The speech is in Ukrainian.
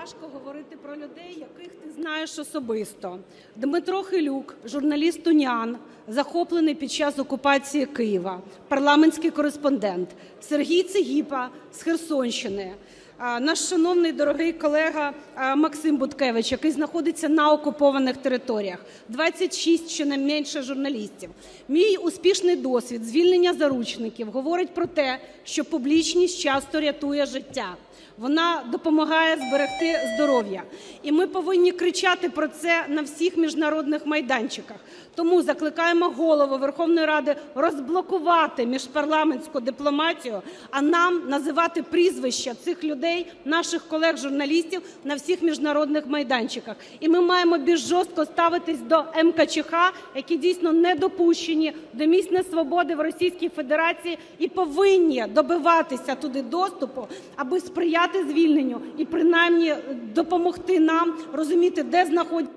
Важко говорити про людей, яких ти знаєш особисто. Дмитро Хилюк, журналіст УНІАН, захоплений під час окупації Києва, парламентський кореспондент. Сергій Цигіпа з Херсонщини. Наш шановний дорогий колега Максим Буткевич, який знаходиться на окупованих територіях, 26 щонайменше журналістів. Мій успішний досвід звільнення заручників говорить про те, що публічність часто рятує життя. Вона допомагає зберегти здоров'я. І ми повинні кричати про це на всіх міжнародних майданчиках. Тому закликаємо Голову Верховної Ради розблокувати міжпарламентську дипломатію, а нам називати прізвища цих людей, наших колег-журналістів, на всіх міжнародних майданчиках. І ми маємо більш жорстко ставитись до МКЧХ, які дійсно не допущені до місць несвободи в Російській Федерації і повинні добиватися туди доступу, аби сприяти звільненню і принаймні допомогти нам розуміти, де знаходяться